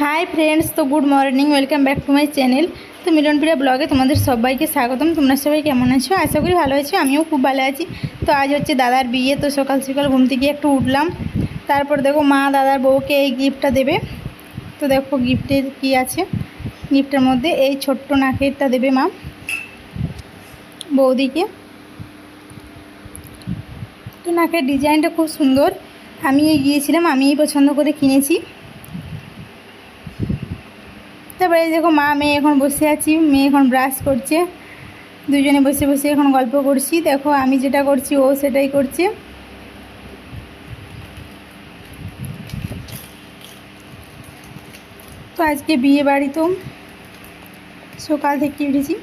High friends তো good morning welcome back to my channel তো মিলনপ্রিয়া ব্লগে তোমাদের সবাইকে স্বাগতম। তোমরা সবাই কেমন আছো? আশা করি ভালো আছো, আমিও খুব ভালো আছি। তো আজ হচ্ছে দাদার বিয়ে, তো সকাল সকাল ঘুম থেকে একটু উঠলাম। তারপর দেখো মা দাদার বউকে এই গিফটটা দেবে। তো দেখো গিফটের কি আছে? গিফটের মধ্যে এই ছোট্ট নাকেরটা দেবে মা বৌদিকে। তো নাকের ডিজাইনটা খুব সুন্দর। আমি গিয়েছিলাম, আমিই পছন্দ করে কিনেছি। তারপরে দেখো মা, মেয়ে এখন বসে আছি, মেয়ে এখন ব্রাশ করছে। দুজনে বসে বসে এখন গল্প করছি। দেখো আমি যেটা করছি, ও সেটাই করছে। তো আজকে বিয়ে বাড়ি তো সকাল থেকে উঠেছি।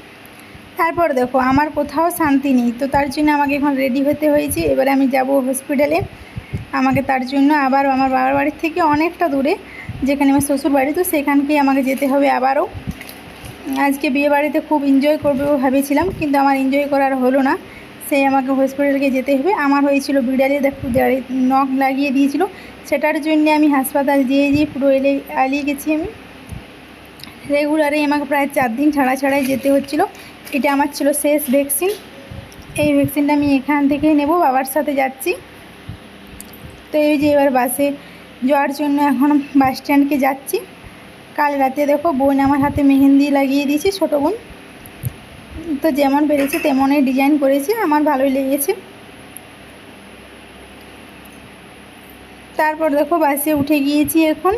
তারপর দেখো, আমার কোথাও শান্তি নেই। তো তার জন্য আমাকে এখন রেডি হতে হয়েছে। এবারে আমি যাব হসপিটালে আমাকে তার জন্য আবার আমার বাবার বাড়ির থেকে অনেকটা দূরে। যেখানে আমার শ্বশুর বাড়ি, তো সেখানকেই আমাকে যেতে হবে আবারও। আজকে বিয়ে বাড়িতে খুব এনজয় করব ভেবেছিলাম, কিন্তু আমার এনজয় করার হলো না। সেই আমাকে হসপিটালকে যেতে হবে। আমার হয়েছিল বিড়ালে, দেখো নখ লাগিয়ে দিয়েছিল। সেটার জন্য আমি হাসপাতাল যেয়ে যেয়ে পুরো এলে আলিয়ে গেছি আমি। রেগুলারই আমাকে প্রায় চার দিন ছাড়া ছাড়াই যেতে হচ্ছিল। এটা আমার ছিল শেষ ভ্যাকসিন এই ভ্যাকসিনটা আমি এখান থেকেই নেব, বাবার সাথে যাচ্ছি। তো এই যে এবার বাসে যাওয়ার জন্য এখন বাস স্ট্যান্ডকে যাচ্ছি। কাল রাতে দেখো বোন আমার হাতে মেহেন্দি লাগিয়ে দিয়েছে, ছোটো বোন। তো যেমন পেরেছে তেমনই ডিজাইন করেছে, আমার ভালোই লেগেছে। তারপর দেখো বাসে উঠে গিয়েছি এখন।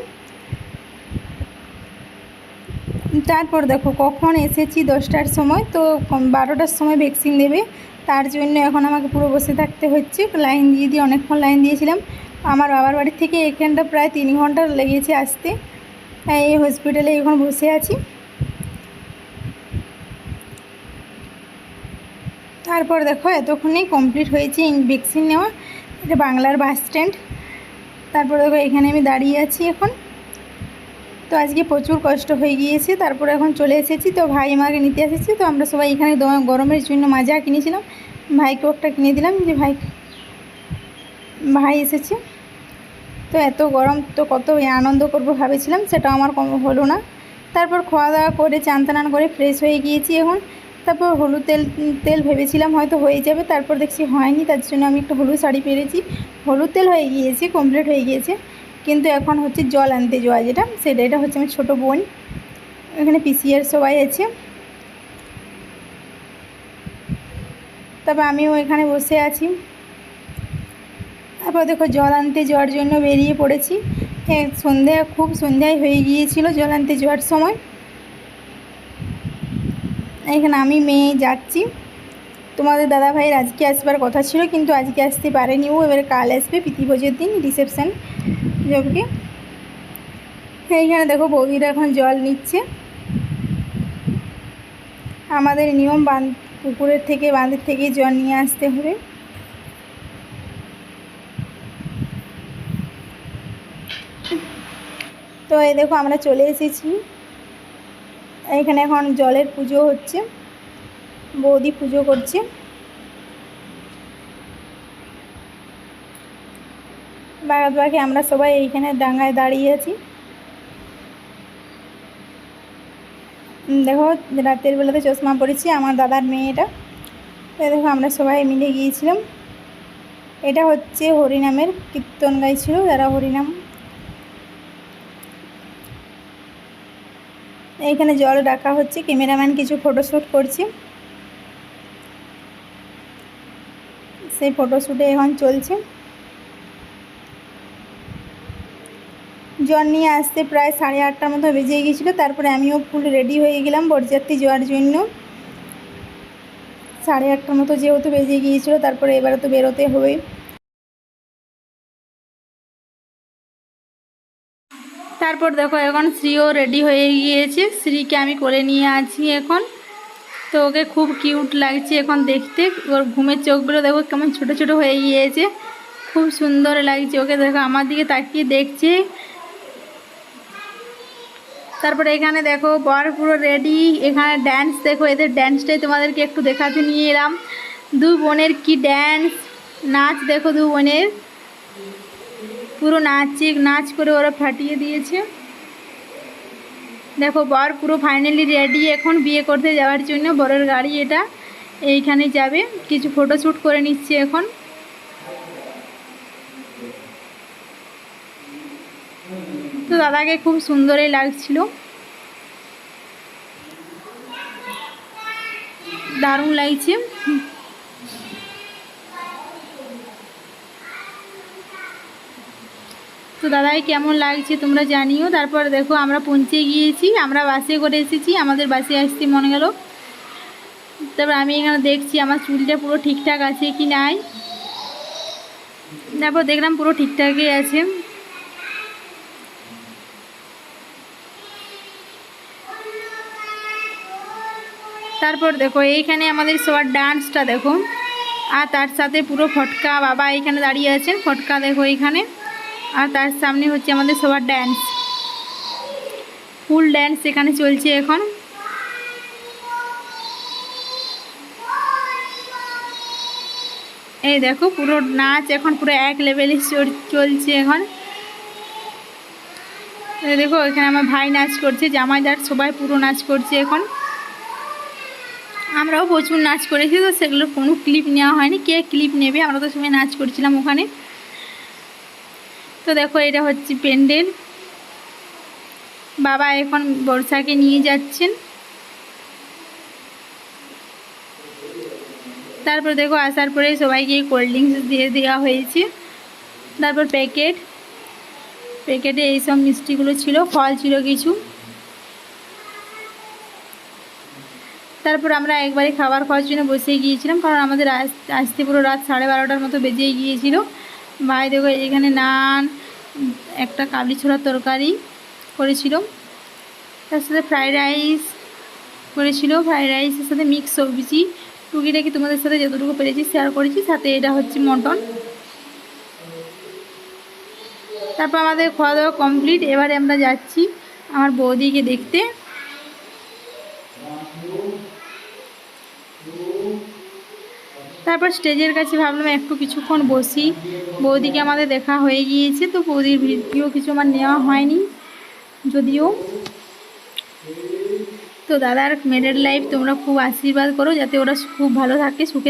তারপর দেখো কখন এসেছি দশটার সময়, তো বারোটার সময় ভ্যাকসিন দেবে। তার জন্য এখন আমাকে পুরো বসে থাকতে হচ্ছে। লাইন দিয়ে দিয়ে অনেকক্ষণ লাইন দিয়েছিলাম। আমার বাবার বাড়ির থেকে এখানটা প্রায় তিন ঘণ্টা লেগেছে আসতে। এই হসপিটালে এখন বসে আছি। তারপর দেখো এতক্ষণেই কমপ্লিট হয়েছে ভ্যাকসিন নেওয়া। এটা বাংলার বাস স্ট্যান্ড তারপর দেখো, এখানে আমি দাঁড়িয়ে আছি এখন। তো আজকে প্রচুর কষ্ট হয়ে গিয়েছে, তারপর এখন চলে এসেছি। তো ভাই আমাকে নিতে এসেছে, তো আমরা সবাই এখানে গরমের জন্য মাজা কিনেছিলাম। ভাইকেও একটা কিনে দিলাম যে ভাই ভাই এসেছে। তো এত গরম, তো কত আনন্দ করব ভাবেছিলাম, সেটা আমার কম হলো না। তারপর খাওয়া দাওয়া করে, চান টান করে ফ্রেশ হয়ে গিয়েছি এখন। তারপর হলুদ তেল তেল ভেবেছিলাম হয়তো হয়ে যাবে, তারপর দেখছি হয়নি, তার জন্য আমি একটা হলুদ শাড়ি পেরেছি। হলুদ তেল হয়ে গিয়েছে কমপ্লিট হয়ে গিয়েছে। কিন্তু এখন হচ্ছে জল আনতে যাওয়া যেটা, সেটা, এটা হচ্ছে আমার ছোটো বোন। এখানে পিসিয়ার সবাই আছে। তারপর আমিও এখানে বসে আছি। তারপর দেখো জল আনতে যাওয়ার জন্য বেরিয়ে পড়েছি। হ্যাঁ সন্ধ্যা, খুব সন্ধ্যায় হয়ে গিয়েছিল জল আনতে যাওয়ার সময়। এখানে আমি মেয়ে যাচ্ছি। তোমাদের দাদা ভাইয়ের আজকে আসবার কথা ছিল, কিন্তু আজকে আসতে পারেনি ও। এবারে কাল আসবে প্রীতিভোজের দিন রিসেপশান জবকে এইখানে দেখো বৌদিরা এখন জল নিচ্ছে। আমাদের নিয়ম বাঁধ পুকুরের থেকে বাঁধের থেকে জল নিয়ে আসতে হবে। তো এই দেখো আমরা চলে এসেছি। এখানে এখন জলের পুজো হচ্ছে। বৌদি পুজো করছে। বাগাত পাখি আমরা সবাই এইখানে ডাঙায় দাঁড়িয়ে আছি দেখো, রাতের বেলাতে চশমা পরেছি, আমার দাদার মেয়েটা। দেখো, আমরা সবাই মিলে গিয়েছিলাম। এটা হচ্ছে হরিনামের কীর্তন গাইছিল, যারা হরিনাম। এইখানে জল রাখা হচ্ছে, ক্যামেরাম্যান কিছু ফটোশ্যুট করছে। সেই ফটোশ্যুটে এখন চলছে। জল নিয়ে আসতে প্রায় সাড়ে আটটার মতো বেজে গিয়েছিল। তারপরে আমিও ফুল রেডি হয়ে গেলাম বরযাত্রী যাওয়ার জন্য। সাড়ে আটটার মতো যেহেতু বেজে গিয়েছিল, তারপরে এবারে তো বেরোতে হবে। তারপর দেখো, এখন শ্রীও রেডি হয়ে গিয়েছে। শ্রীকে আমি কোলে নিয়ে আছি এখন। তো ওকে খুব কিউট লাগছে এখন দেখতে। ওর ঘুমের চোখগুলো দেখো কেমন ছোট ছোট হয়ে গিয়েছে। খুব সুন্দর লাগছে। ওকে দেখো, আমার দিকে তাকিয়ে দেখছে। তারপরে এখানে দেখো, বর পুরো রেডি এখানে ড্যান্স দেখো, এদের ড্যান্সটাই তোমাদেরকে একটু দেখাতে নিয়ে এলাম। দু বোনের কি ড্যান্স নাচ, দেখো দু বোনের। পুরো নাচে, নাচ করে ওরা ফাটিয়ে দিয়েছে। দেখো, বর পুরো ফাইনালি রেডি এখন বিয়ে করতে যাওয়ার জন্য বরের গাড়ি এটা। এইখানে যাবে। কিছু ফটোশ্যুট করে নিচ্ছে এখন। তো দাদাকে খুব সুন্দরই লাগছিল। দারুণ লাগছে। তো দাদাই কেমন লাগছে তোমরা জানিও। তারপর দেখো আমরা পৌঁছে গিয়েছি, আমরা বাসে করে এসেছি, আমাদের বাসে আসতে মনে গেল। তারপর আমি এখানে দেখছি আমার চুলটা পুরো ঠিকঠাক আছে কি নাই। তারপর দেখলাম পুরো ঠিকঠাকই আছে। তারপর দেখো, এইখানে আমাদের সবার ডান্সটা দেখো। আর তার সাথে পুরো ফটকা, বাবা এইখানে দাঁড়িয়ে আছেন ফটকা দেখো এইখানে। আর তার সামনে হচ্ছে আমাদের সবার ড্যান্স ফুল ড্যান্স এখানে চলছে এখন। এই দেখো, পুরো নাচ এখন পুরো এক লেভেলে চলছে এখন। দেখো, এখানে আমার ভাই নাচ করছে, জামাইদার সবাই পুরো নাচ করছে এখন। আমরাও প্রচুর নাচ করেছি তো সেগুলোর কোনো ক্লিপ নেওয়া হয়নি। কে ক্লিপ নেবে? আমরা তো সবাই নাচ করছিলাম ওখানে। তো দেখো, এটা হচ্ছে প্যান্ডেল। বাবা এখন বর্ষাকে নিয়ে যাচ্ছেন। তারপর দেখো, আসার পরে সবাইকে কোল্ড ড্রিঙ্কস দিয়ে দেওয়া হয়েছে। তারপর প্যাকেট। প্যাকেটে এইসব মিষ্টিগুলো ছিল, ফল ছিল কিছু। তারপর আমরা একবারে খাবার খাওয়ার জন্য বসে গিয়েছিলাম, কারণ আমাদের আসতে পুরো রাত সাড়ে বারোটার মতো বেজে গিয়েছিল। ভাই দেখো, এখানে নান, একটা কাবলি ছোলার তরকারি করেছিল। তার সাথে ফ্রাইড রাইস করেছিল। ফ্রাইড রাইসের সাথে মিক্স সবজি। টুকিটাকি তোমাদের সাথে যতটুকু পেরেছি শেয়ার করেছি। সাথে এটা হচ্ছে মটন। তারপর আমাদের খাওয়া দাওয়া কমপ্লিট এবারে আমরা যাচ্ছি আমার বৌদিকে দেখতে। তারপর স্টেজের কাছে ভাবলাম একটু কিছুক্ষণ বসি। বৌদিকে আমাদের দেখা হয়ে গিয়েছে, তো বৌদির ভিডিও কিছু আমার নেওয়া হয়নি, যদিও। তো দাদার মেডের লাইফ তোমরা খুব আশীর্বাদ করো, যাতে ওরা খুব ভালো থাকে, সুখে